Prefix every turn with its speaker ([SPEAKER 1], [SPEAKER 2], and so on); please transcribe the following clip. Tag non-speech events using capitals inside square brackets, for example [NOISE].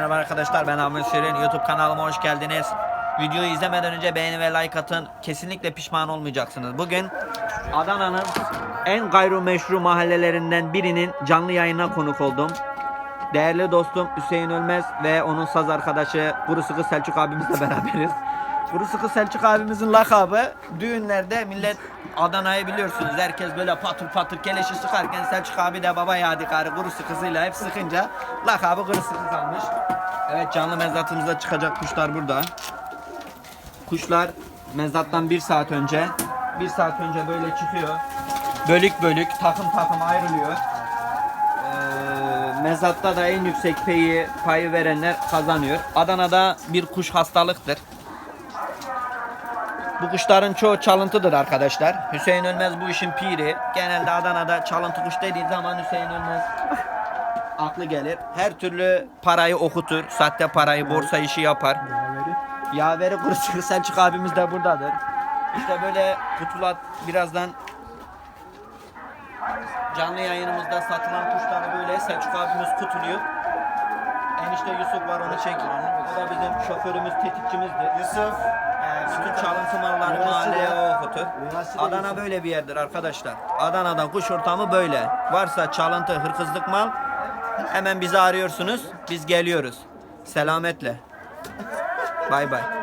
[SPEAKER 1] Merhaba arkadaşlar ben Ahmet Şirin YouTube kanalıma hoş geldiniz. Videoyu izlemeden önce beğeni ve like atın. Kesinlikle pişman olmayacaksınız. Bugün Adana'nın en gayrimeşru mahallelerinden birinin canlı yayına konuk oldum. Değerli dostum Hüseyin Ölmez ve onun saz arkadaşı Kuru Sıkı Selçuk abimizle [LAUGHS] beraberiz. Kuru Sıkı Selçuk abimizin lakabı düğünlerde millet Adana'yı biliyorsunuz. Herkes böyle patır patır keleşi sıkarken Selçuk abi de baba yadigarı kuru sıkısıyla hep sıkınca lakabı kuru sıkı kalmış. Evet canlı mezatımıza çıkacak kuşlar burada. Kuşlar mezattan bir saat önce bir saat önce böyle çıkıyor. Bölük bölük takım takım ayrılıyor. Ee, mezatta da en yüksek peyi payı verenler kazanıyor. Adana'da bir kuş hastalıktır. Bu kuşların çoğu çalıntıdır arkadaşlar. Hüseyin Ölmez bu işin piri. Genelde Adana'da çalıntı kuş dediği zaman Hüseyin Ölmez aklı gelir. Her türlü parayı okutur. Sahte parayı, borsa işi yapar. Yaveri Kurusu [LAUGHS] Selçuk abimiz de buradadır. İşte böyle kutular birazdan canlı yayınımızda satılan kuşları böyle Selçuk abimiz kutuluyor. Enişte Yusuf var onu çek. O da bizim şoförümüz, tetikçimizdir.
[SPEAKER 2] Yusuf.
[SPEAKER 1] Ee, bütün okutur. Adana böyle bir yerdir arkadaşlar. Adana'da kuş ortamı böyle. Varsa çalıntı, hırkızlık mal hemen bizi arıyorsunuz. Biz geliyoruz. Selametle. Bay bay.